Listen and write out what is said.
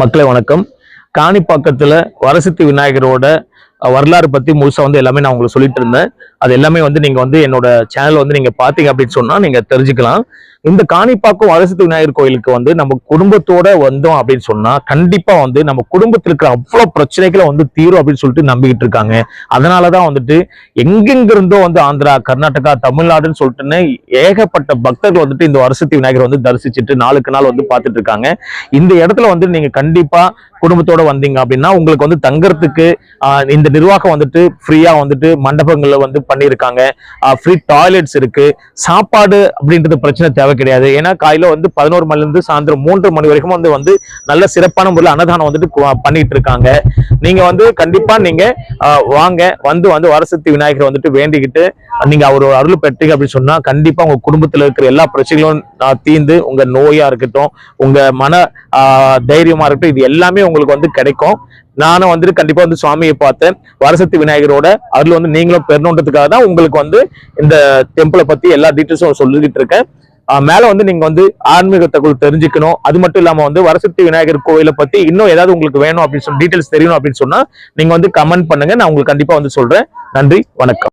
மக்களே வணக்கம். காணிப்பாக்கத்தில் வரசித்தி விநாயகரோட வரலாறு பத்தி முழுசா வந்து எல்லாமே நான் உங்களுக்கு சொல்லிட்டு இருந்தேன். அது எல்லாமே வந்து நீங்க வந்து என்னோட சேனல் வந்து நீங்க பாத்தீங்க அப்படின்னு சொன்னா நீங்க தெரிஞ்சுக்கலாம். இந்த காணிப்பாக்கம் அரசு விநாயகர் கோயிலுக்கு வந்து நம்ம குடும்பத்தோட வந்தோம் அப்படின்னு சொன்னா கண்டிப்பா வந்து நம்ம குடும்பத்தில் இருக்கிற அவ்வளவு பிரச்சனைகளை வந்து தீரும் அப்படின்னு சொல்லிட்டு நம்பிக்கிட்டு இருக்காங்க. அதனாலதான் வந்துட்டு எங்கெங்கிருந்தோ வந்து ஆந்திரா கர்நாடகா தமிழ்நாடுன்னு சொல்லிட்டுன்னு ஏகப்பட்ட பக்தர்கள் வந்துட்டு இந்த அரசு விநாயகர் வந்து தரிசிச்சுட்டு நாளுக்கு நாள் வந்து பார்த்துட்டு இருக்காங்க. இந்த இடத்துல வந்து நீங்க கண்டிப்பா குடும்பத்தோட வந்தீங்க அப்படின்னா உங்களுக்கு வந்து தங்கறதுக்கு இந்த நிர்வாகம் வந்துட்டு ஃப்ரீயா வந்துட்டு மண்டபங்கள்ல வந்து பண்ணியிருக்காங்க. ஃப்ரீ டாய்லெட்ஸ் இருக்கு. சாப்பாடு அப்படின்றது பிரச்சனை தேவை கிடையாது. ஏன்னா காலையில வந்து பதினோரு மணில இருந்து சாயந்தரம் மூன்று மணி வரைக்கும் வந்து வந்து நல்ல சிறப்பான முறையில் அன்னதானம் வந்துட்டு கு- பண்ணிட்டு இருக்காங்க நீங்க வந்து கண்டிப்பா நீங்க வாங்க. வந்து வந்து வரசக்தி விநாயகர் வந்துட்டு வேண்டிக்கிட்டு நீங்க அவர் அருள் பெற்றீங்க அப்படின்னு சொன்னா கண்டிப்பா உங்க குடும்பத்துல இருக்கிற எல்லா பிரச்சனைகளும் நான் தீர்ந்து உங்க நோயா இருக்கட்டும் உங்க மன தைரியமா இருக்கட்டும் இது எல்லாமே உங்களுக்கு வந்து கிடைக்கும். நானும் வந்துட்டு கண்டிப்பா வந்து சுவாமியை பார்த்தேன். வரசக்தி விநாயகரோட அதுல வந்து நீங்களும் பெறணுன்றதுக்காக தான் உங்களுக்கு வந்து இந்த டெம்பிளை பத்தி எல்லா டீட்டெயில்ஸும் சொல்லிக்கிட்டு இருக்கேன். மேல வந்து நீங்க வந்து ஆன்மீக தகவல் தெரிஞ்சுக்கணும். அது மட்டும் இல்லாம வந்து வரசக்தி விநாயகர் கோயிலை பத்தி இன்னும் ஏதாவது உங்களுக்கு வேணும் அப்படின்னு சொல்லி டீட்டெயில்ஸ் தெரியணும் அப்படின்னு சொன்னா நீங்க வந்து கமெண்ட் பண்ணுங்க. நான் உங்களுக்கு கண்டிப்பா வந்து சொல்றேன். நன்றி வணக்கம்.